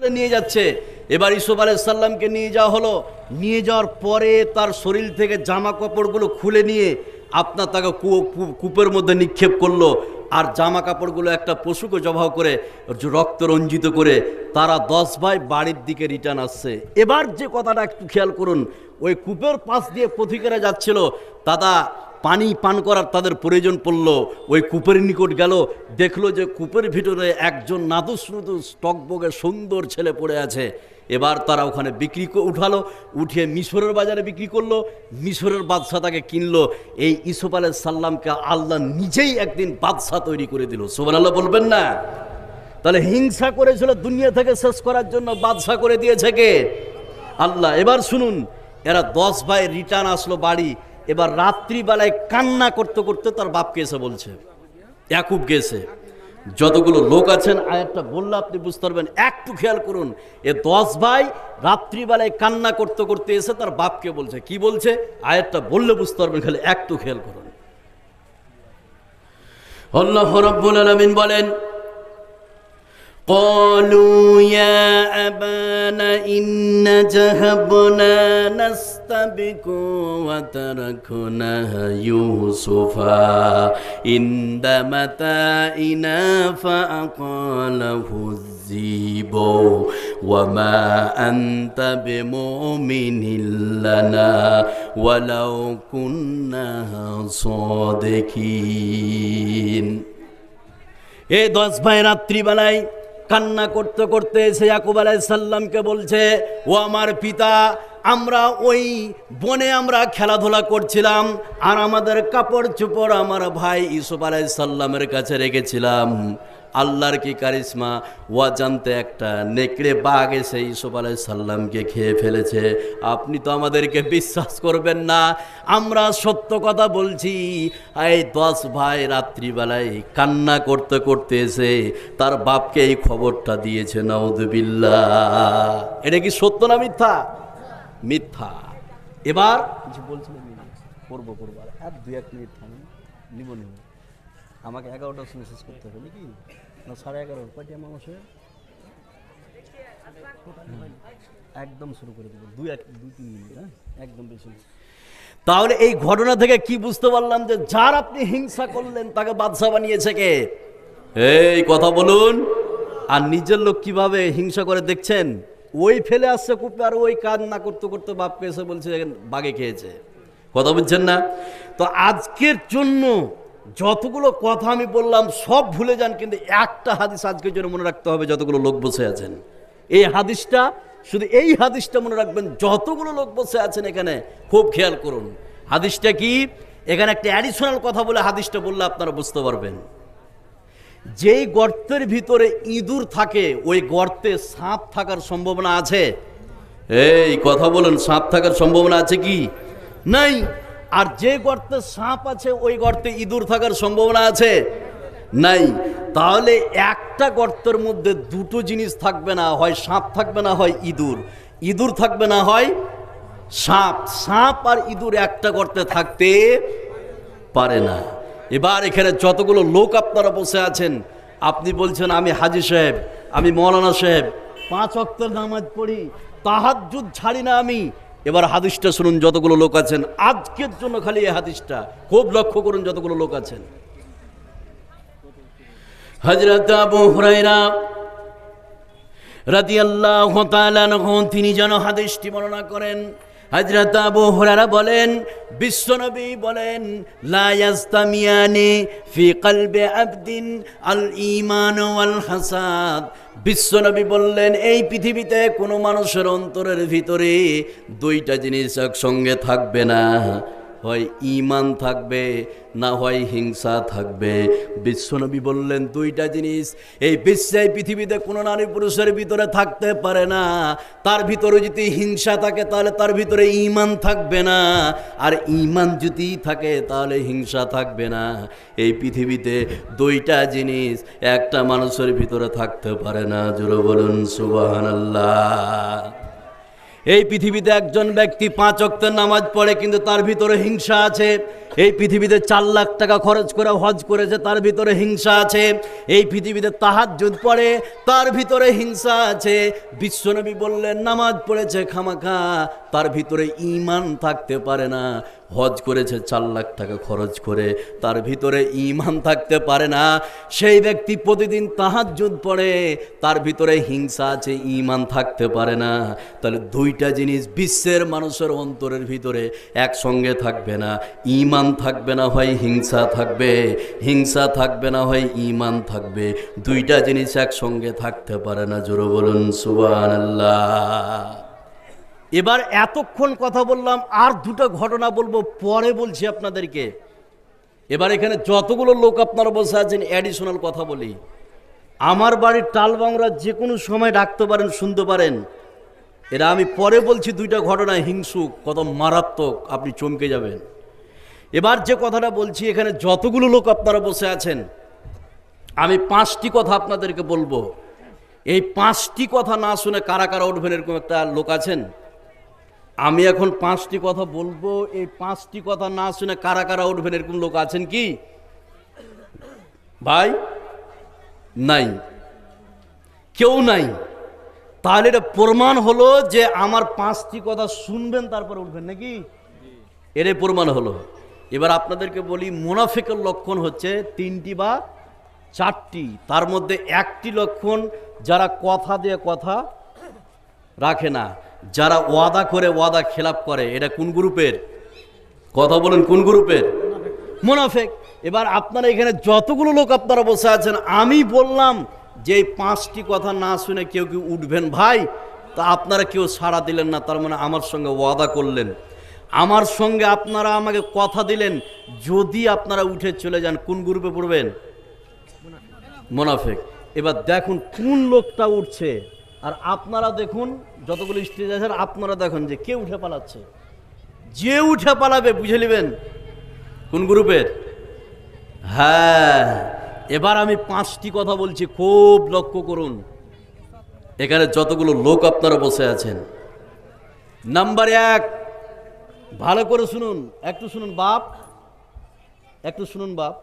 করে নিয়ে যাচ্ছে। এবার ইসুফ আলাইসাল্লামকে নিয়ে যাওয়া হলো। নিয়ে যাওয়ার পরে তার শরীর থেকে জামা কাপড়গুলো খুলে নিয়ে আপনার তাকে কূপের মধ্যে নিক্ষেপ করল। আর জামা কাপড়গুলো একটা পশুকে জবাহ করে, রক্ত রঞ্জিত করে তারা দশ ভাই বাড়ির দিকে রিটার্ন আসছে। এবার যে কথাটা একটু খেয়াল করুন, ওই কূপের পাশ দিয়ে পথিকেরা যাচ্ছিল। দাদা পানি পান করার তাদের প্রয়োজন পড়ল। ওই কূপের নিকট গেল, দেখল যে কূপের ভিতরে একজন নাদুস নুদুস টকবগে সুন্দর ছেলে পড়ে আছে। এবার তারা ওখানে বিক্রি উঠালো, উঠিয়ে মিশরের বাজারে বিক্রি করল, মিশরের বাদশাহ তাকে কিনলো। এই ইসুফ আলাহ সাল্লামকে আল্লাহ নিজেই একদিন বাদশাহ তৈরি করে দিল। সোবান আল্লাহ বলবেন না? তাহলে হিংসা করেছিল দুনিয়া থেকে শেষ করার জন্য বাদশাহ করে দিয়েছে কে? আল্লাহ, এবার শুনুন, এরা দশ ভাই রিটার্ন আসলো বাড়ি। এবার রাত্রিবেলায় কান্না করতে করতে তার বাপকে এসে বলছে, ইয়াকুব গেছে। যতগুলো লোক আছেন, আয়াতটা বললে আপনি বুঝতে পারবেন। একটু খেয়াল করুন, এ দশ ভাই রাত্রিবেলায় কান্না করতে করতে এসে তার বাপকে বলছে। কি বলছে? আয়াতটা বললে বুঝতে পারবেন, খালি একটু খেয়াল করুন। আল্লাহ রব্বুল আলামিন বলেন قالوا يا أبانا إن ذهبنا نستبق وتركنا يوسف عند متاعنا فأقاله الذئب وما أنت بمؤمن لنا ولو كنا صادقين এই দশ ভাই রাত্রিবেলায় কান্না করতে করতে এসে ইয়াকুব আলাইসাল্লামকে বলছে, ও আমার পিতা, আমরা ওই বনে আমরা খেলাধুলা করছিলাম আর আমাদের কাপড় চোপড় আমার ভাই ইসুফ আলাইসাল্লামের কাছে রেখেছিলাম। আল্লাহর কি কারিশমা? ওয়া জানতে একটা নেকড়ে বাঘ এসে ইসুফ আলাইসাল্লামকে খেয়ে ফেলেছে। আপনি তো আমাদেরকে বিশ্বাস করবেন না। আমরা সত্য কথা বলছি। এই দশ ভাই রাত্রিবেলায় কান্না করতে করতে এসে তার বাপকে এই খবরটা দিয়েছে নাউদুবিল্লা এটা কি সত্য না মিথ্যা? মিথ্যা। এবার বলছিলাম, করব করব। আর দুই, এক মিনিট থামেন। নিব নিব। আমাকে এগারোটা শেষ করতে হবে, নাকি? না, সাড়ে এগারো কয়টা মানুষের একদম শুরু করে দেবো, দুই এক, দুই তিন মিনিট হ্যাঁ একদম বেশি তাহলে এই ঘটনা থেকে কি বুঝতে পারলাম যে যার আপনি হিংসা করলেন, তাকে বাদশা বানিয়েছে কে? এই কথা বলুন। আর নিজের লোক কীভাবে হিংসা করে দেখছেন? ওই ফেলে আসছে কূপে আর ওই কাজ না করতে করতে বাপকে এসে বলছে, বাগে খেয়েছে। কথা বুঝছেন না? তো আজকের জন্য যতগুলো কথা আমি বললাম, সব ভুলে যান, কিন্তু একটা হাদিস আজকের জন্য মনে রাখতে হবে, যতগুলো লোক বসে আছেন। এই হাদিসটা, শুধু এই হাদিসটা মনে রাখবেন, যতগুলো লোক বসে আছেন এখানে, খুব খেয়াল করুন। হাদিসটা কি? এখানে একটা অ্যাডিশনাল কথা বলে হাদিসটা বললে আপনারা বুঝতে পারবেন। যেই গর্তের ভিতরে ইঁদুর থাকে, ওই গর্তে সাপ থাকার সম্ভাবনা আছে। এই, কথা বলেন, সাপ থাকার সম্ভাবনা আছে কি? নাই। আর যে গর্তে সাপ আছে, ওই গর্তে ইঁদুর থাকার সম্ভাবনা আছে? নাই। তাহলে একটা গর্তের মধ্যে দুটো জিনিস থাকবে না, হয় সাপ থাকবে না, হয় ইঁদুর। ইঁদুর থাকবে না, হয় সাপ। সাপ আর ইঁদুর একটা গর্তে থাকতে পারে না। এবার এখানে যতগুলো লোক আপনারা বসে আছেন, আপনি বলছেন, আমি হাজি সাহেব, আমি মৌলানা সাহেব, পাঁচ অক্টের নামাজ পড়ি, তাহাজ্জুদ ছাড়ি না আমি। এবার হাদিসটা শুনুন, যতগুলো লোক আছেন। আজকের জন্য খালি এই হাদিসটা। খুব লক্ষ্য করুন, যতগুলো লোক আছেন। হজরত আবু হুরাইরা রাদিয়াল্লাহু তাআলা তিনি যেন হাদিসটি বর্ণনা করেন হযরত আবু হুরারা বলেন, বিশ্বনবী বলেন লায়াস্তামিয়ানে ফি কলবে আবদিন আল ইমান আল হাসাদ। বিশ্বনবী বললেন, এই পৃথিবীতে কোনো মানুষের অন্তরের ভিতরে দুইটা জিনিস একসঙ্গে থাকবে না। হয় ইমান থাকবে, না হয় হিংসা থাকবে। বিশ্বনবী বললেন, দুইটা জিনিস, এই বিশ্বে পৃথিবীতে কোনো নারী পুরুষের ভিতরে থাকতে পারে না। তার ভিতরে যদি হিংসা থাকে, তাহলে তার ভিতরে ইমান থাকবে না। আর ইমান যদি থাকে, তাহলে হিংসা থাকবে না। এই পৃথিবীতে দুইটা জিনিস, একটা মানুষের ভিতরে থাকতে পারে না। জোরে বলুন সুবাহ আল্লাহ এই পৃথিবীতে একজন ব্যক্তি পাঁচ অক্ত নামাজ পড়ে, কিন্তু তার ভিতরে হিংসা আছে। এই পৃথিবীতে চার লাখ টাকা খরচ করে হজ করেছে, তার ভিতরে হিংসা আছে। এই পৃথিবীতে তাহাজ্জুদ পড়ে, তার ভিতরে হিংসা আছে। বিশ্বনবী বললেন, নামাজ পড়েছে খামাখা, তার ভিতরে ইমান থাকতে পারে না। হজ করেছে, চার লাখ টাকা খরচ করে, তার ভিতরে ইমান থাকতে পারে না। সেই ব্যক্তি প্রতিদিন তাহার তাহাজ্জুদ পড়ে, তার ভিতরে হিংসা আছে ইমান থাকতে পারে না। তাহলে দুইটা জিনিস বিশ্বের মানুষের অন্তরের ভিতরে একসঙ্গে থাকবে না। ইমান থাকবে না হয় হিংসা থাকবে হিংসা থাকবে না হয় ইমান থাকবে। দুইটা জিনিস একসঙ্গে থাকতে পারে না, জোরে বলুন, সুবহানাল্লাহ। এবার এতক্ষণ কথা বললাম, আর দুটো ঘটনা বলব, পরে বলছি আপনাদেরকে। এবার এখানে যতগুলো লোক আপনারা বসে আছেন অ্যাডিশনাল কথা বলি। আমার বাড়ির টালবাংরা যে কোনো সময় ডাকতে পারেন, শুনতে পারেন। এরা আমি পরে বলছি দুইটা ঘটনা, হিংসুক, কত মারাত্মক, আপনি চমকে যাবেন। এবার যে কথাটা বলছি, এখানে যতগুলো লোক আপনারা বসে আছেন, আমি পাঁচটি কথা আপনাদেরকে বলব। এই পাঁচটি কথা না শুনে কারা কারা উঠবেন, এরকম একটা লোক আছেন? আমি এখন পাঁচটি কথা বলব, এই পাঁচটি কথা না শুনে কারা কারা উঠবেন এরকম লোক আছেন কি? ভাই, নাই। কেউ নাই। তাহলে এটা প্রমাণ হলো যে আমার পাঁচটি কথা শুনবেন তারপর উঠবেন নাকি? এরে প্রমাণ হলো। এবার আপনাদেরকে বলি, মুনাফিকের লক্ষণ হচ্ছে তিনটি বা চারটি। তার মধ্যে একটি লক্ষণ যারা কথা দিয়ে কথা রাখে না। যারা ওয়াদা করে ওয়াদা খেলাপ করে, এটা কোন গ্রুপের? কথা বলেন, কোন গ্রুপের? মুনাফেক। এবার আপনারা এখানে যতগুলো লোক আপনারা বসে আছেন, আমি বললাম যে পাঁচটি কথা না শুনে কেউ কেউ উঠবেন ভাই? তা আপনারা কেউ সাড়া দিলেন না, তার মানে আমার সঙ্গে ওয়াদা করলেন। আমার সঙ্গে আপনারা আমাকে কথা দিলেন, যদি আপনারা উঠে চলে যান, কোন গ্রুপে পড়বেন? মোনাফেক। এবার দেখুন, কোন লোকটা উঠছে? আর আপনারা দেখুন, যতগুলো স্টেজ আছে, আপনারা দেখুন যে কে উঠে পালাচ্ছে। যে উঠে পালাবে, বুঝে নেবেন? কোন গ্রুপের? হ্যাঁ এবার আমি পাঁচটি কথা বলছি, খুব লক্ষ্য করুন। এখানে যতগুলো লোক আপনারা বসে আছেন। নাম্বার এক, ভালো করে শুনুন, একটু শুনুন বাপ, একটু শুনুন বাপ।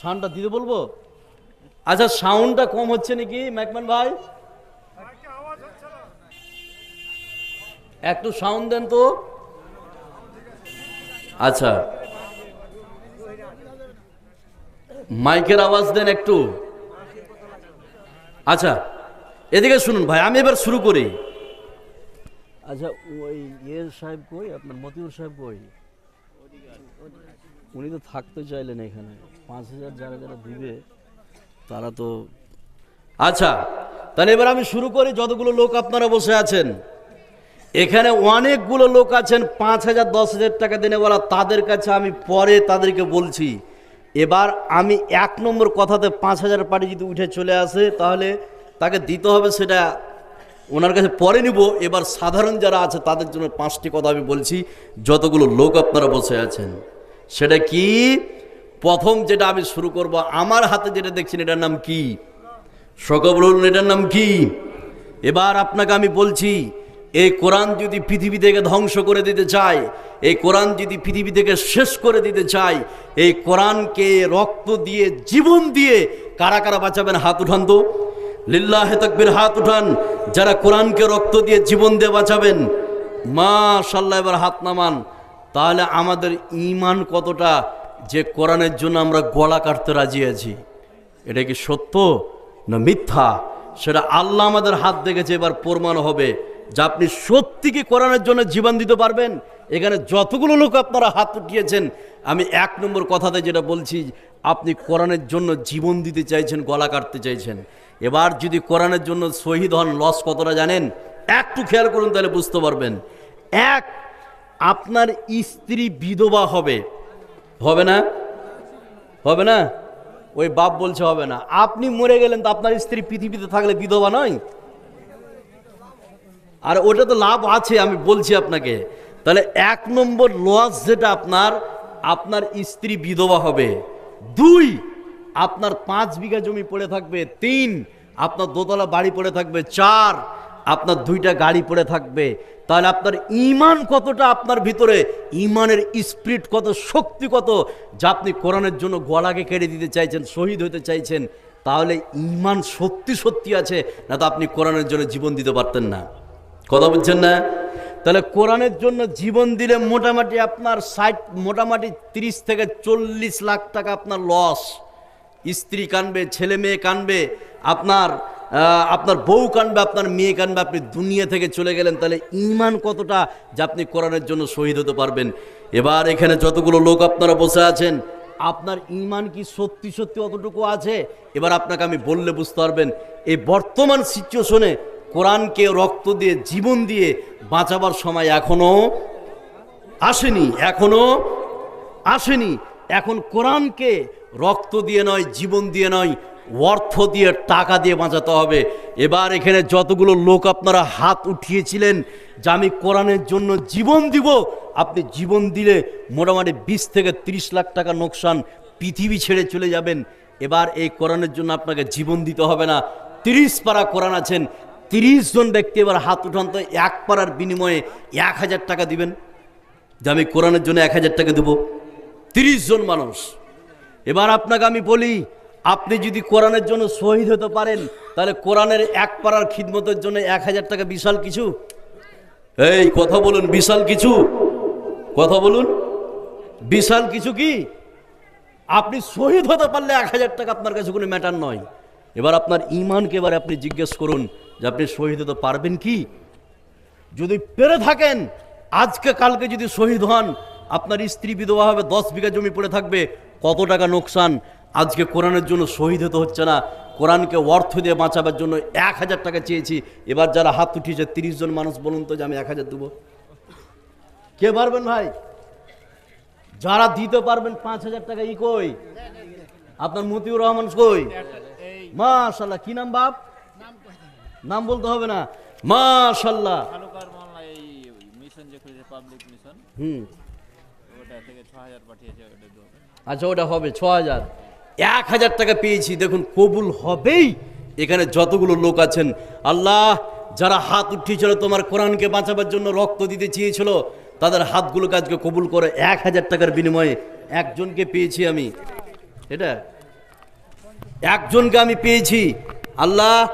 সাউন্ডটা দিতে বলব? আচ্ছা সাউন্ডটা কম হচ্ছে নাকি ম্যাকম্যান ভাই? একটু সাউন্ড দেন তো। আচ্ছা। মাইকের আওয়াজ দেন একটু। আচ্ছা এদিকে শুনুন ভাই, আমি এবার শুরু করি। আচ্ছা ওই ইয়ে সাহেব কই? আপনার মতিউর সাহেব কই? উনি তো থাকতে চাইলেন এখানে। পাঁচ হাজার যারা যারা দিবে তারা তো আচ্ছা তাহলে এবার আমি শুরু করি যতগুলো লোক আপনারা বসে আছেন। এখানে অনেকগুলো লোক আছেন, পাঁচ হাজার, দশ হাজার টাকা দিনে বলা তাদের কাছে আমি পরে তাদেরকে বলছি, এবার আমি এক নম্বর কথাতে পাঁচ হাজার পার্টি যদি উঠে চলে আসে, তাহলে তাকে দিতে হবে সেটা ওনার কাছে পরে নিব। এবার সাধারণ যারা আছে, তাদের জন্য পাঁচটি কথা আমি বলছি, যতগুলো লোক আপনারা বসে আছেন। সেটা কি? প্রথম যেটা আমি শুরু করব, আমার হাতে যেটা দেখছেন, এটার নাম কি? সকল এটার নাম কি? এবার আপনাকে আমি বলছি, এই কোরআন যদি পৃথিবী থেকে ধ্বংস করে দিতে চায়, এই কোরআন যদি পৃথিবী থেকে শেষ করে দিতে চায়, এই কোরআনকে রক্ত দিয়ে, জীবন দিয়ে কারা কারা বাঁচাবেন? হাত উঠান তো। লিল্লাহে তকবির হাত উঠান, যারা কোরআনকে রক্ত দিয়ে জীবন দিয়ে বাঁচাবেন মা সাল্লাহ এবার হাত নামান। তাহলে আমাদের ইমান কতটা? যে কোরআনের জন্য আমরা গলা কাটতে রাজি আছি, এটা কি সত্য না মিথ্যা? সেটা আল্লাহ আমাদের হাত দেখেছে, এবার প্রমাণ হবে। যে আপনি সত্যি কি কোরআনের জন্য জীবন দিতে পারবেন? এখানে যতগুলো লোক আপনারা হাত উঠিয়েছেন, আমি এক নম্বর কথাতে যেটা বলছি, আপনি কোরআনের জন্য জীবন দিতে চাইছেন, গলা কাটতে চাইছেন। এবার যদি কোরআনের জন্য শহীদ হন, লস কতটা জানেন? একটু খেয়াল করুন, তাহলে বুঝতে পারবেন। এক, আপনার স্ত্রী বিধবা হবে। হবে না? হবে না? ওই বাপ বলছে হবে না। আপনি মরে গেলেন তো আপনার স্ত্রী পৃথিবীতে থাকলে বিধবা নয়? আর ওটা তো লাভ আছে, আমি বলছি আপনাকে। তাহলে এক নম্বর লস যেটা আপনার আপনার স্ত্রী বিধবা হবে। দুই, আপনার পাঁচ বিঘা জমি পড়ে থাকবে। তিন, আপনার দোতলা বাড়ি পড়ে থাকবে। চার আপনার দুইটা গাড়ি পড়ে থাকবে, তাহলে আপনার ইমান কতটা আপনার ভিতরে? ইমানের স্পিরিট কত, শক্তি কত, যা আপনি কোরআনের জন্য গলাকে কেড়ে দিতে চাইছেন, শহীদ হতে চাইছেন, তাহলে ইমান সত্যি সত্যি আছে, না তো আপনি কোরআনের জন্য জীবন দিতে পারতেন না। কথা বলছেন না? তাহলে কোরআনের জন্য জীবন দিলে মোটামুটি আপনার ষাট, মোটামুটি তিরিশ থেকে চল্লিশ লাখ টাকা আপনার লস স্ত্রী কানবে, ছেলে মেয়ে কানবে, আপনার আপনার বউ কানবে, আপনার মেয়ে কানবে, আপনি দুনিয়া থেকে চলে গেলেন, তাহলে ইমান কতটা যে আপনি কোরআনের জন্য শহীদ হতে পারবেন? এবার এখানে যতগুলো লোক আপনারা বসে আছেন, আপনার ইমান কি সত্যি সত্যি অতটুকু আছে? এবার আপনাকে আমি বললে বুঝতে পারবেন, এই বর্তমান সিচুয়েশনে কোরআনকে রক্ত দিয়ে, জীবন দিয়ে বাঁচাবার সময় এখনও আসেনি এখনও আসেনি। এখন কোরআনকে রক্ত দিয়ে নয়, জীবন দিয়ে নয় অর্থ দিয়ে, টাকা দিয়ে বাঁচাতে হবে। এবার এখানে যতগুলো লোক আপনারা হাত উঠিয়েছিলেন যে আমি কোরআনের জন্য জীবন দিব, আপনি জীবন দিলে মোটামুটি বিশ থেকে ৩০ লাখ টাকা নোকসান পৃথিবী ছেড়ে চলে যাবেন। এবার এই কোরআনের জন্য আপনাকে জীবন দিতে হবে না। তিরিশ পারা কোরআন আছেন, তিরিশ জন ব্যক্তি এবার হাত উঠান তো এক পাড়ার বিনিময়ে এক হাজার টাকা দিবেন। যে আমি কোরআনের জন্য এক হাজার টাকা দেবো। তিরিশ জন মানুষ। এবার আপনাকে আমি বলি আপনি যদি কোরআনের জন্য শহীদ হতে পারেন, তাহলে কোরআনের এক পাড়ার খিদমতের জন্য এক হাজার টাকা বিশাল কিছু। এই, কথা বলুন, বিশাল কিছু। কথা বলুন। বিশাল কিছু কি? আপনি শহীদ হতে পারলে এক হাজার টাকা আপনার কাছে কোনো ম্যাটার নয়। এবার আপনার ইমানকে এবার আপনি জিজ্ঞেস করুন যে আপনি শহীদ হতে পারবেন কি? যদি পেরে থাকেন, আজকে কালকে যদি শহীদ হন, আপনার স্ত্রী বিধবা হবে, দশ বিঘা জমি পড়ে থাকবে, কত টাকা নোকসান? আজকে কোরআনের জন্য শহীদ হতে হচ্ছে না। কোরআনকে অর্থ দিয়ে বাঁচাবার জন্য এক হাজার টাকা চেয়েছি। এবার যারা হাত উঠিয়েছে তিরিশ জন মানুষ বলুন তো যে আমি এক হাজার দেবো। কে পারবেন ভাই? যারা দিতে পারবেন পাঁচ হাজার টাকা ই কই? আপনার মতিউর রহমান কই? মাশাল্লাহ কি নাম বাপ? নাম বলতে হবে না। মাশাল্লাহ হুম। আচ্ছা ওটা হবে ছ হাজার। এক হাজার টাকা পেয়েছি, দেখুন, কবুল হবেই। এখানে যতগুলো লোক আছেন, আল্লাহ যারা হাত উঠিয়েছিল, তোমার কোরআনকে বাঁচাবার জন্য রক্ত দিতে চেয়েছিল, তাদের হাতগুলো কাজকে কবুল করে এক হাজার টাকার বিনিময়ে একজনকে পেয়েছি আমি। এটা? একজনকে আমি পেয়েছি। আল্লাহ,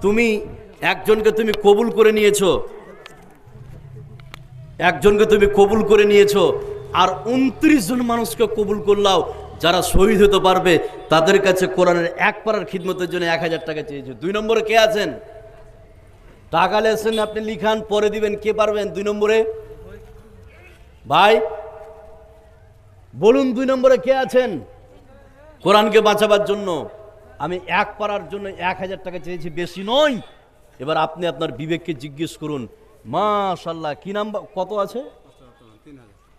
তুমি, একজনকে তুমি কবুল করে নিয়েছো। একজনকে তুমি কবুল করে নিয়েছো। আর উনত্রিশ জন মানুষকে কবুল করলাও। যারা শহীদ হতে পারবে, তাদের কাছে কোরআনের এক পাড়ার খিদমতের জন্য এক হাজার টাকা চেয়েছে। দুই নম্বরে কে আছেন? টাকা লেসেন আপনি লিখান, পরে দিবেন, কে পারবেন? দুই নম্বরে? ভাই, বলুন দুই নম্বরে কে আছেন? কোরআনকে বাঁচাবার জন্য আমি এক পাড়ার জন্য এক হাজার টাকা চেয়েছি, বেশি নয়। এবার আপনি আপনার বিবেককে জিজ্ঞেস করুন মাশাল্লাহ কি নাম কত আছে?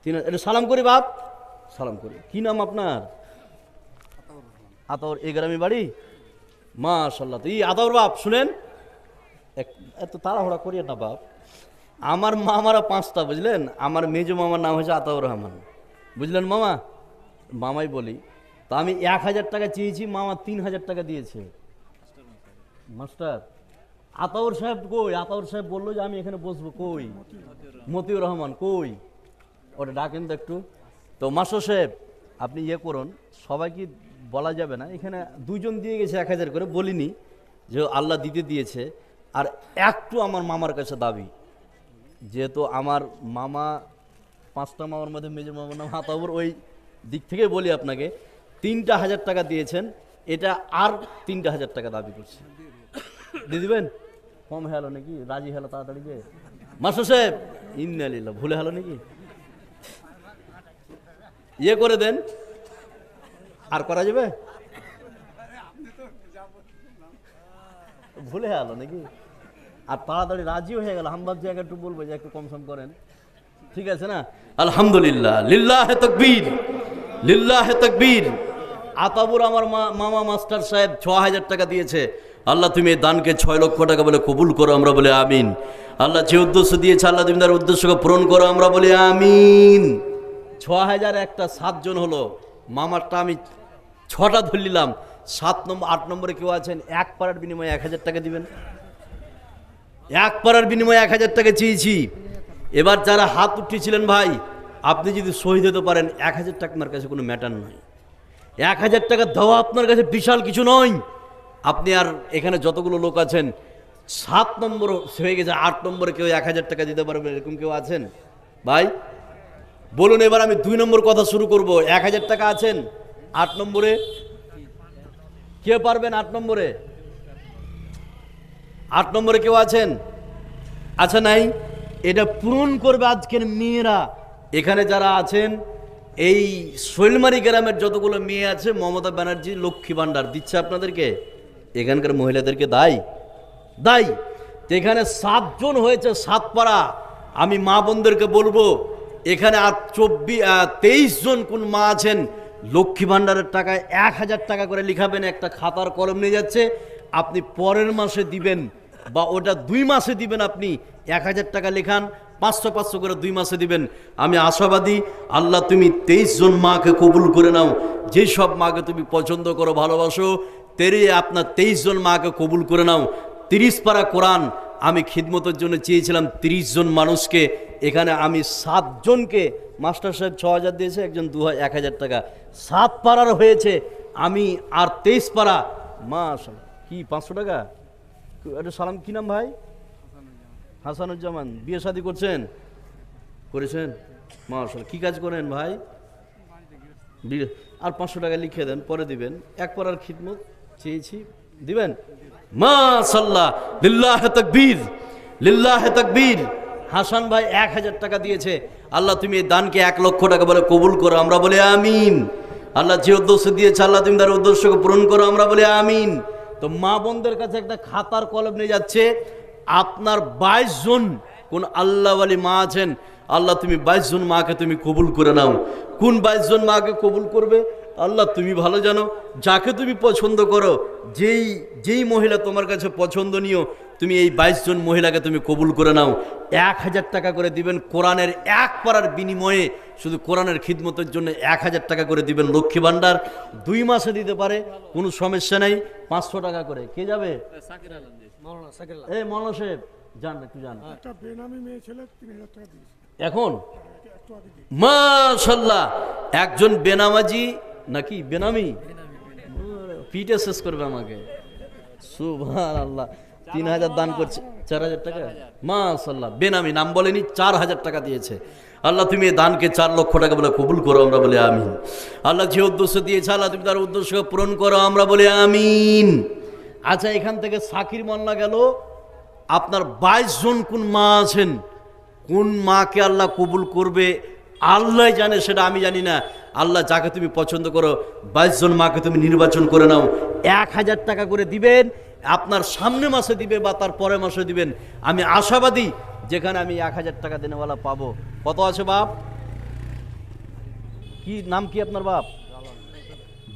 তিন হাজার। এটা সালাম করি বাপ। সালাম করি। কি নাম আপনার? আতর এই গ্রামে বাড়ি? মাশাল্লাহ তো এই আতর বাপ, শুনেন? এত তাড়াহুড়া করিয়ে না বাপ। আমার মামারা পাঁচটা, বুঝলেন? আমার মেজো মামার নাম হয়েছে আতাউর রহমান। বুঝলেন মামা? মামাই বলি, তা আমি এক হাজার টাকা চেয়েছি, মামা তিন হাজার টাকা দিয়েছে। মাস্টার, আতাউর সাহেব কই? আতাউর সাহেব বলল যে আমি এখানে বসবো, কই? মতিউর রহমান কই? ওটা ডাকেন তো একটু। তো মাস্টার সাহেব, আপনি ইয়ে করুন, সবাইকে বলা যাবে না। এখানে দুজন দিয়ে গেছে এক হাজার করে, বলিনি যে আল্লাহ দিতে দিয়েছে। আর একটু আমার মামার কাছে দাবি, যেহেতু আমার মামা, পাঁচটা মামার মধ্যে মেজর মামার নাম হাতাবর ওই দিক থেকে বলি আপনাকে, তিনটা হাজার টাকা দিয়েছেন, এটা আর তিনটা হাজার টাকা দাবি করছে। দিয়ে দিবেন? কম হলো নাকি? রাজি হলো তাড়াতাড়ি মাস্টার সাহেব ইন্দালিল্লা ভুলে হলো নাকি? ইয়ে করে দেন। আর করা যাবে? ভুলে গেল নাকি? আর তাড়াতাড়ি রাজি হয়ে গেল হামবাদ জায়গা একটু বলব যে একটু কম সম করেন। ঠিক আছে না? আলহামদুলিল্লাহ। লিল্লাহ তকবীর। লিল্লাহ তকবীর। আতাবুর আমার মামা মাস্টার সাহেব ছ হাজার টাকা দিয়েছে। আল্লাহ তুমি এই দানকে ছয় লক্ষ টাকা বলে কবুল করো আমরা বলে আমিন। আল্লাহ যে উদ্দেশ্য দিয়েছে, আল্লাহ তুমি তার উদ্দেশ্যকে পূরণ করো আমরা বলি আমিন। ছ হাজার একটা সাতজন হলো। মামারটা আমি ছটা ধরলিলাম। সাত নম্বর আট নম্বরে কেউ আছেন, এক পাড়ার বিনিময়ে এক হাজার টাকা দিবেন। এক পাড়ার বিনিময়ে এক হাজার টাকা চেয়েছি। এবার যারা হাত উঠিয়েছিলেন ভাই, আপনি যদি শহীদ হতে পারেন, এক হাজার টাকা আপনার কাছে কোনো ম্যাটার নয়। এক হাজার টাকা দেওয়া আপনার কাছে বিশাল কিছু নয়। আপনি আর এখানে যতগুলো লোক আছেন, সাত নম্বর হয়ে গেছে, আট নম্বরে কেউ এক হাজার টাকা দিতে পারবে, এরকম কেউ আছেন? ভাই বলুন এবার আমি দুই নম্বর কথা শুরু করব। এক হাজার টাকা আছেন? আট নম্বরে? কে পারবেন আট নম্বরে? আট নম্বরে কেউ আছেন? আচ্ছা নাই। এটা পূরণ করবে আজকের মেয়েরা। এখানে যারা আছেন, এই শৈলমারি গ্রামের যতগুলো মেয়ে আছে, মমতা ব্যানার্জি, লক্ষ্মী ভাণ্ডার দিচ্ছে আপনাদেরকে? এখানকার মহিলাদেরকে দায়? দায়। এখানে সাতজন হয়েছে সাতপাড়া, আমি মা বোনদেরকে বলব এখানে আর চব্বিশ তেইশ জন কোন মা আছেন? লক্ষ্মী ভাণ্ডারের টাকায় এক হাজার টাকা করে লিখাবেন, একটা খাতার কলম নিয়ে যাচ্ছে। আপনি পরের মাসে দিবেন বা ওটা দুই মাসে দিবেন আপনি, এক হাজার টাকা লেখান, পাঁচশো পাঁচশো করে দুই মাসে দিবেন। আমি আশাবাদী, আল্লাহ তুমি তেইশ জন মাকে কবুল করে নাও। যেই সব মাকে তুমি পছন্দ করো, ভালোবাসো, তেরে আপনার তেইশ জন মাকে কবুল করে নাও। তিরিশ পারা কোরআন, আমি খিদমতের জন্য চেয়েছিলাম তিরিশ জন মানুষকে এখানে আমি সাতজনকে মাস্টার সাহেব ছ হাজার দিয়েছে, একজন দু এক হাজার টাকা। সাত পাড়ার হয়েছে, আমি আর তেইশ পাড়া। মা কি, পাঁচশো টাকা? একটু সালাম, কি নাম ভাই? হাসানুজ্জামান। বিয়ে শাদি করছেন? করেছেন? মাশাল কি কাজ করেন ভাই? আর পাঁচশো টাকা লিখে দেন, পরে দিবেন। এক পাড়ার খিদমত চেয়েছি। দিবেন? মাশাল্লাহ লিল্লাহ তকবীর লিল্লাহ তকবীর। হাসান ভাই এক হাজার টাকা দিয়েছে। আল্লাহ তুমি এই দানকে এক লক্ষ টাকা বলে কবুল করো, আমরা বলে আমিন। আল্লাহ যে উদ্দেশ্য দিয়েছে, আল্লাহ তুমি তার উদ্দেশ্যকে পূরণ করো, আমরা বলে আমিন। তো মা বোনদের কাছে একটা খাতার কলম নিয়ে যাচ্ছে, আপনার বাইশ জন কোন আল্লাহওয়ালি মা আছেন, আল্লাহ তুমি বাইশ জন মাকে তুমি কবুল করে নাও। কোন বাইশ জন মাকে কবুল করবে? আল্লাহ তুমি ভালো জানো, যাকে তুমি পছন্দ করো, যেই যেই মহিলা তোমার কাছে পছন্দনীয় তুমি এই বাইশ জন মহিলাকে তুমি কবুল করে নাও। এক হাজার টাকা করে দিবেন কোরআনের এক পাড়ার বিনিময়ে শুধু কোরআনের খিদমতের জন্য এক হাজার টাকা করে দিবেন লক্ষ্মী ভাণ্ডার। দুই মাসে দিতে পারে কোনো সমস্যা নেই পাঁচশো টাকা করে। কে যাবে? এই মৌলানা সাহেব যান একটু যান। দিয়েছে। এখন? মাশাল্লাহ একজন বেনামাজি নাকি বেনামি? পিঠে শেষ করবে আমাকে। সুভান আল্লাহ তিন হাজার দান করছে। চার হাজার টাকা? মাশাল্লাহ বেনামি নাম বলেনি, চার হাজার টাকা দিয়েছে। আল্লাহ, তুমি দানকে চার লক্ষ টাকা বলে কবুল করো, আমরা বলে আমিন। আল্লাহ যে উদ্দেশ্য দিয়েছে, আল্লাহ তুমি তার উদ্দেশ্য পূরণ করো, আমরা বলে আমিন। আচ্ছা এখান থেকে সাকির মান্না গেল। আপনার বাইশ জন কোন মা আছেন? কোন মাকে আল্লাহ কবুল করবে? আল্লাহ জানে, সেটা আমি জানি না। আল্লাহ যাকে তুমি পছন্দ করো, বাইশ জন মাকে তুমি নির্বাচন করে নাও। এক হাজার টাকা করে দিবেন। আপনার সামনে মাসে দিবে বা তার পরের মাসে দিবেন। আমি আশাবাদী, যেখানে আমি এক হাজার টাকা দেনেওয়ালা পাবো। কত আছে বাপ? কি নাম কি আপনার বাপ?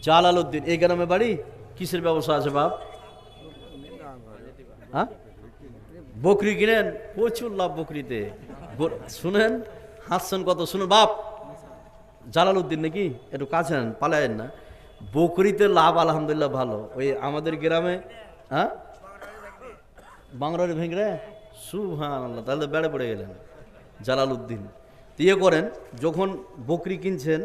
জালাল উদ্দিন এই গ্রামে বাড়ি? কিসের ব্যবসা আছে বাপ? হ্যাঁ? বকরি কিনেন? প্রচুর লাভ বকরিতে। শুনেন? হাসছেন কত? শুনুন বাপ। জালাল উদ্দিন নাকি? একটু কাছে নেন, পালায়েন না। বকরিতে লাভ আলহামদুলিল্লাহ ভালো। ওই আমাদের গ্রামে হ্যাঁ? বাংলার ভেঙড়ে সুহান আল্লাহ তাহলে বেড়ে পড়ে গেলেন জালাল উদ্দিন ইয়ে করেন, যখন বকরি কিনছেন,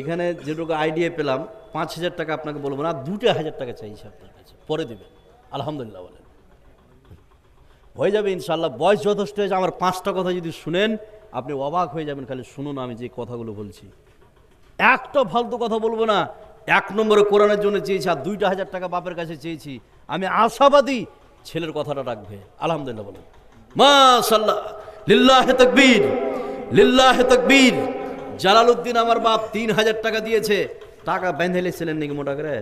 এখানে যেটুকু আইডিয়া পেলাম, পাঁচ হাজার টাকা আপনাকে বলব না দুটো হাজার টাকা চাইছে আপনার কাছে, পরে দেবেন। আলহামদুলিল্লাহ বলেন। হয়ে যাবে ইনশাল্লাহ বয়স যথেষ্ট হয়েছে, আমার পাঁচটা কথা যদি শুনেন, আপনি অবাক হয়ে যাবেন, খালি শুনুন আমি যে কথাগুলো বলছি। একটা ফালতু কথা বলব না, এক নম্বরে কোরআনের জন্য চেয়েছি, আর দুইটা হাজার টাকা বাপের কাছে চেয়েছি আমি আশাবাদী। ছেলের কথাটা রাখবে। আলহামদুলিল্লাহ বলেন। মাশাল্লাহ লিল্লাহে তকবীর। লিল্লাহে তকবীর। জালালউদ্দিন আমার বাপ তিন হাজার টাকা দিয়েছে। টাকা বেঁধে ছিলেন নাকি মোটা করে?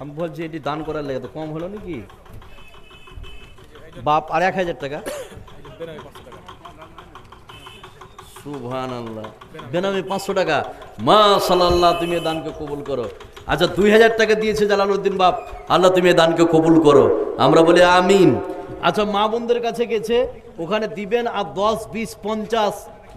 আমি বলছি, এটি দান করার লেগে তো কম হলো নাকি? বাপ আর এক হাজার টাকা? সুভান আল্লাহ বেনামি পাঁচশো টাকা। মা সাল্লাহ তুমি দানকে কবুল করো। আচ্ছা দুই হাজার টাকা দিয়েছে জালালউদ্দিন বাপ। আল্লাহ, তুমি এ দানকে কবুল করো। আমরা বলি আমিন। আচ্ছা মা বোনদের কাছে গেছে, ওখানে দিবেন আর দশ, বিশ, পঞ্চাশ,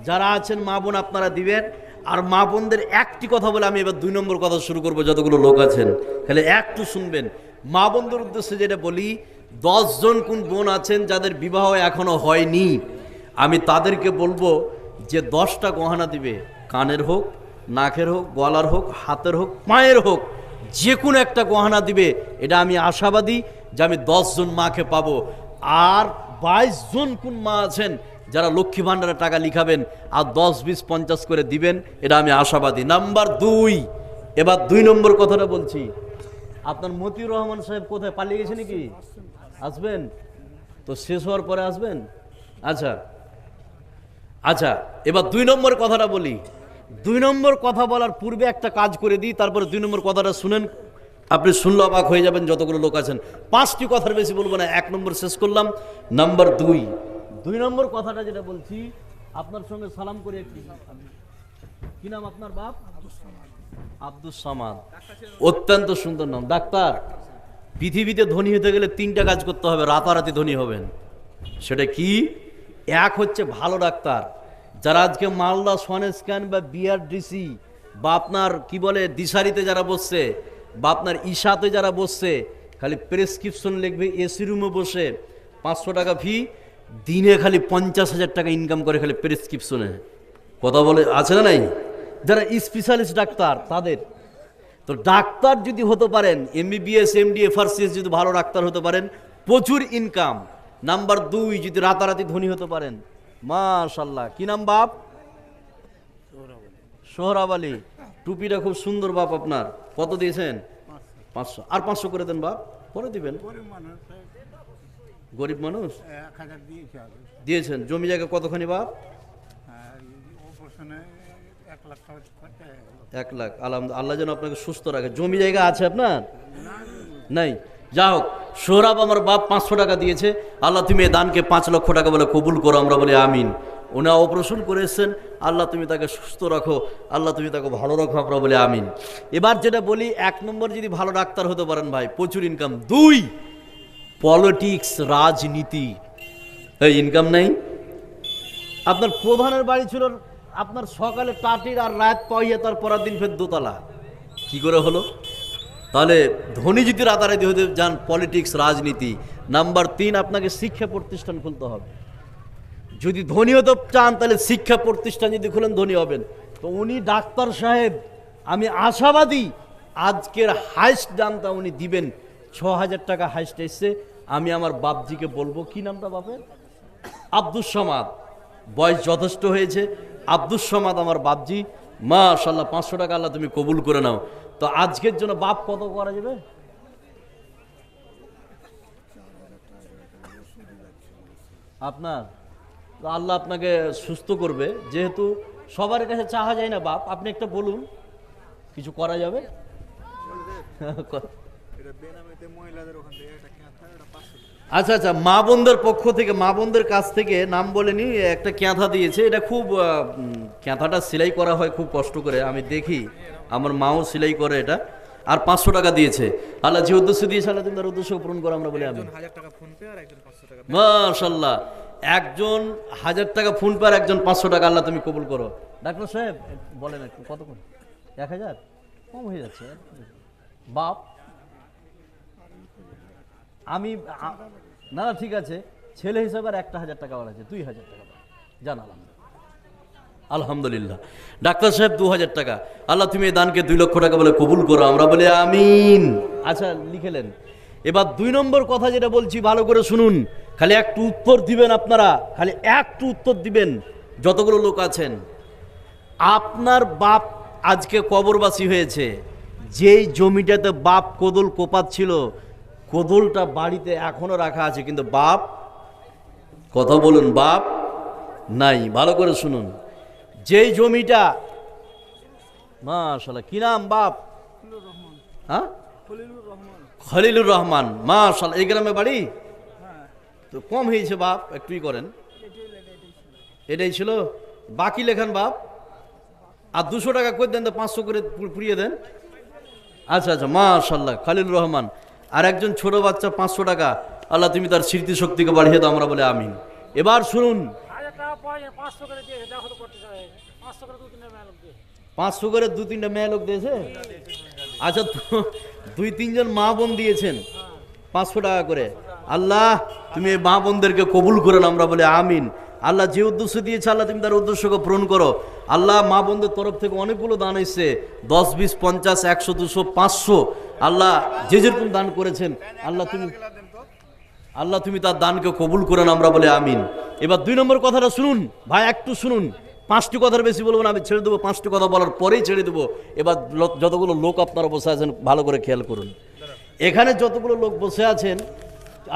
যারা আছেন মা বোন আপনারা দিবেন। আর মা বোনদের একটি কথা বলে আমি এবার দুই নম্বর কথা শুরু করব, যতগুলো লোক আছেন। তাহলে একটু শুনবেন। মা বোনদের উদ্দেশ্যে যেটা বলি জন কোন বোন আছেন যাদের বিবাহ এখনও হয়নি? আমি তাদেরকে বলব যে দশটা গহনা দিবে, কানের হোক নাকের হোক, গলার হোক, হাতের হোক, পায়ের হোক, যে কোনো একটা গহনা দিবে, এটা আমি আশাবাদী যে আমি জন মাকে পাবো। আর বাইশ জন কোন মা আছেন যারা লক্ষ্মী ভাণ্ডারে টাকা লিখাবেন আর দশ বিশ পঞ্চাশ করে দিবেন, এটা আমি আশাবাদী। নাম্বার দুই, এবার দুই নম্বর কথাটা বলছি। আপনার মতিউর রহমান সাহেব কোথায়? পালিয়ে গেছে নাকি? আসবেন? তো শেষ হওয়ার পরে আসবেন? আচ্ছা। আচ্ছা এবার দুই নম্বর কথাটা বলি। দুই নম্বর কথা বলার পূর্বে একটা কাজ করে দিই, তারপরে দুই নম্বর কথাটা শুনেন। আপনি শুনলে অবাক হয়ে যাবেন, যতগুলো লোক আছেন। পাঁচটি কথার বেশি বলব না, এক নম্বর শেষ করলাম। নাম্বার দুই। দুই নম্বর কথাটা যেটা বলছি, আপনার সঙ্গে সালাম করে একটি। কি নাম আপনার বাপ? আব্দুল সামাদ। অত্যন্ত সুন্দর নাম। ডাক্তার, পৃথিবীতে ধনী হতে গেলে তিনটা কাজ করতে হবে, রাতারাতি ধনী হবেন। সেটা কি? এক হচ্ছে ভালো ডাক্তার। যারা আজকে মালদা সন স্ক্যান বা বিআরডিসি বা আপনার কি বলে, দিশারিতে যারা বসছে, বা আপনার ইশাতে যারা বসছে, খালি প্রেসক্রিপশন লিখবে এসি রুমে বসে পাঁচশো টাকা ফি দিনে খালি পঞ্চাশ হাজার টাকা ইনকাম করে খালি প্রেসক্রিপশনে কথা বলে, আছে না নাই? যারা স্পেশালিস্ট ডাক্তার, তাদের। তো ডাক্তার যদি হতে পারেন এমবিবিএস এমডি এফআরসিএস যদি ভালো ডাক্তার হতে পারেন, প্রচুর ইনকাম নাম্বার দুই, যদি রাতারাতি ধনী হতে পারেন মাশাল্লাহ কি নাম বাপ? সোহরাব আলী। টুপিটা খুব সুন্দর বাপ আপনার। কত দিয়েছেন? পাঁচশো। আর পাঁচশো করে দেন বাপ। পরে দিবেন। গরিব মানুষ? দিয়েছেন। জমি জায়গা কতখানি বাপ? এক লাখ। টাকা খরচা হয়ে গেল। এক লাখ আলহামদ আল্লাহ যেন আপনাকে সুস্থ রাখে। জমি জায়গা আছে আপনার? নাই। যা হোক, সোহরাব আমার বাপ পাঁচশো টাকা দিয়েছে। আল্লাহ তুমি এ দানকে পাঁচ লক্ষ টাকা বলে কবুল করো, আমরা বলি আমিন। উনি অপারেশন করে এসছেন। আল্লাহ তুমি তাকে সুস্থ রাখো, আল্লাহ তুমি তাকে ভালো রাখো, আমরা বলি আমিন। এবার যেটা বলি, এক নম্বর যদি ভালো ডাক্তার হতে পারেন ভাই, প্রচুর ইনকাম দুই পলিটিক্স রাজনীতি। এই ইনকাম নেই। আপনার প্রধানের বাড়ি ছিল, আপনার সকালে টাটির আর রাত পাইয়ে তার পরের দিন ফের দোতলা। কি করে হলো? তাহলে ধনী যদি রাতারাতি হতে যান পলিটিক্স রাজনীতি নাম্বার তিন আপনাকে শিক্ষা প্রতিষ্ঠান খুলতে হবে। যদি ধনী হতে চান তাহলে শিক্ষা প্রতিষ্ঠান যদি খুলেন, ধনী হবেন। তো উনি ডাক্তার সাহেব, আমি আশাবাদী আজকের হাইস্ট দামটা উনি দিবেন। ছ হাজার টাকা হাইস্ট এসছে। আমি আমার বাপজিকে বলব, কি নামটা বাপের? আব্দুল সমাদ। বয়স যথেষ্ট হয়েছে। আব্দুল সমাদ আমার বাপজি। মা মাশাল্লাহ পাঁচশো টাকা আল্লাহ তুমি কবুল করে নাও। তো আজকের জন্য বাপ কত করা যাবে? আপনার আল্লাহ আপনাকে সুস্থ করবে। যেহেতু সবার কাছে চাহা যায় না বাপ, আপনি একটা বলুন, কিছু করা যাবে? আচ্ছা আচ্ছা মা বোনদের পক্ষ থেকে, মা বোনদের কাছ থেকে নাম বলেনি একটা ক্যাঁথা দিয়েছে। এটা খুব ক্যাঁথাটা সেলাই করা হয়, খুব কষ্ট করে, আমি দেখি। আমার মাও সেলাই করে এটা আর পাঁচশো টাকা দিয়েছে। আল্লাহ যে উদ্দেশ্য দিয়েছে আল্লাহ তুমি তার উদ্দেশ্য পূরণ করো আমরা বলি আমি মাশাল্লাহ একজন হাজার টাকা ফোন পে আর একজন পাঁচশো টাকা আল্লাহ তুমি কবুল করো। ডাক্তার সাহেব বলেন একটু কতক্ষণ? এক হাজার? কম হয়ে যাচ্ছে। বাপ আমি না না ঠিক আছে। ছেলে হিসাবে আর একটা হাজার টাকা বাড়াচ্ছে দুই হাজার টাকা জানালাম আলহামদুলিল্লাহ। ডাক্তার সাহেব দু হাজার টাকা। আল্লাহ, তুমি এই দানকে দুই লক্ষ টাকা বলে কবুল করো, আমরা বলি আমিন। আচ্ছা লিখেলেন। এবার দুই নম্বর কথা যেটা বলছি, ভালো করে শুনুন। খালি একটু উত্তর দিবেন আপনারা, খালি একটু উত্তর দিবেন। যতগুলো লোক আছেন, আপনার বাপ আজকে কবরবাসী হয়েছে। যেই জমিটাতে বাপ কোদল কোপাচ্ছিল, কোদলটা বাড়িতে এখনও রাখা আছে, কিন্তু বাপ, কথা বলুন, বাপ নাই। ভালো করে শুনুন। যেই জমিটা মাশাল্লাহ কি নাম বাপ? হ্যাঁ? খলিলুর রহমান। মাশাল্লাহ এই গ্রামে বাড়ি? তো কম হয়েছে বাপ একটুই করেন। এটাই ছিল। বাকি লেখান বাপ? আর দুশো টাকা করে দেন তো পাঁচশো করে পুড়িয়ে দেন? আচ্ছা আচ্ছা মাশাল্লাহ খালিল রহমান। আর একজন ছোট বাচ্চা পাঁচশো টাকা। আল্লাহ তুমি তার স্মৃতি শক্তিকে বাড়িয়ে দাও আমরা বলে আমিন। এবার শুনুন। পাঁচশো করে দু তিনটা মেয়ে লোক দিয়েছে? আচ্ছা দুই তিনজন মা বোন দিয়েছেন। পাঁচশো টাকা করে। আল্লাহ, তুমি এই মা বোনদেরকে কবুল করেন আমরা বলে আমিন। আল্লাহ যে উদ্দেশ্য দিয়েছে, আল্লাহ তুমি তার উদ্দেশ্যকে পূরণ করো। আল্লাহ মা বোনদের তরফ থেকে অনেকগুলো দান এসছে। দশ, বিশ, পঞ্চাশ, একশো, দুশো, পাঁচশো। আল্লাহ যে যেরকম দান করেছেন, আল্লাহ তুমি আল্লাহ তুমি তার দানকে কবুল করেন আমরা বলে আমিন। এবার দুই নম্বর কথাটা শুনুন। ভাই, একটু শুনুন। পাঁচটি কথার বেশি বলব না, আমি ছেড়ে দেবো। পাঁচটি কথা বলার পরেই ছেড়ে দেবো। এবার যতগুলো লোক আপনারা বসে আছেন, ভালো করে খেয়াল করুন। এখানে যতগুলো লোক বসে আছেন,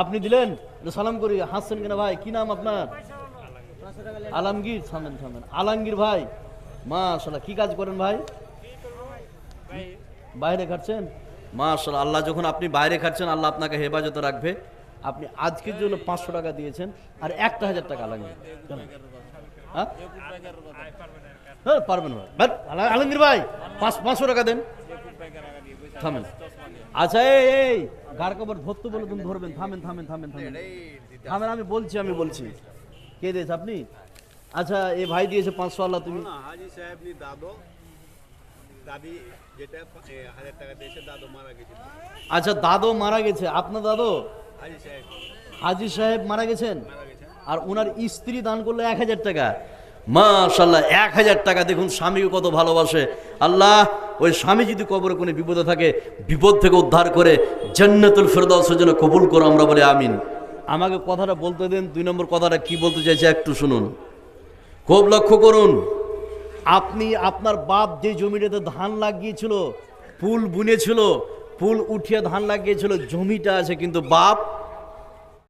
আপনি দিলেন? সালাম করি। হাসছেন কিনা ভাই? কি নাম আপনার? আলমগীর। থামেন থামেন। আলমগীর ভাই মা মাশাল্লাহ কি কাজ করেন ভাই? বাইরে খাচ্ছেন মা মাশাল্লাহ আল্লাহ যখন আপনি বাইরে খাচ্ছেন আল্লাহ আপনাকে হেফাজতে রাখবে। আপনি আজকের জন্য পাঁচশো টাকা দিয়েছেন, আর একটা হাজার টাকা আলমগীর। পারবেন ভাই। বাট, আলমগীর ভাই পাঁচ পাঁচশো টাকা দেন। থামেন। আচ্ছা এই এই গাড় কবর ধরতে বলে তুমি ধরবেন। থামেন থামেন থামেন থামেন। থামেন আমি বলছি আমি বলছি। কে দিয়েছে আপনি? আচ্ছা এ ভাই দিয়েছে পাঁচশো আল্লাহ তুমি হাজি সাহেব নি দাদো। দাদি যেটা হাজার টাকা দিয়েছে দাদু মারা গেছে। আচ্ছা দাদু মারা গেছে। আপনার দাদু? হাজি সাহেব। হাজি সাহেব মারা গেছেন? আর ওনার স্ত্রী দান করল এক হাজার টাকা। মাশাল্লাহ এক হাজার টাকা। দেখুন স্বামীকে কত ভালোবাসে। আল্লাহ, ওই স্বামী যদি কবরে কোনো বিপদে থাকে, বিপদ থেকে উদ্ধার করে জান্নাতুল ফেরদাউসের জন্য কবুল করো আমরা বলে আমিন। আমাকে কথাটা বলতে দিন, দুই নম্বর কথাটা কি বলতে চাইছে একটু শুনুন। খুব লক্ষ্য করুন, আপনি আপনার বাপ যে জমিটাতে ধান লাগিয়েছিল, পুল বুনেছিল, পুল উঠিয়ে ধান লাগিয়েছিল, জমিটা আছে কিন্তু বাপ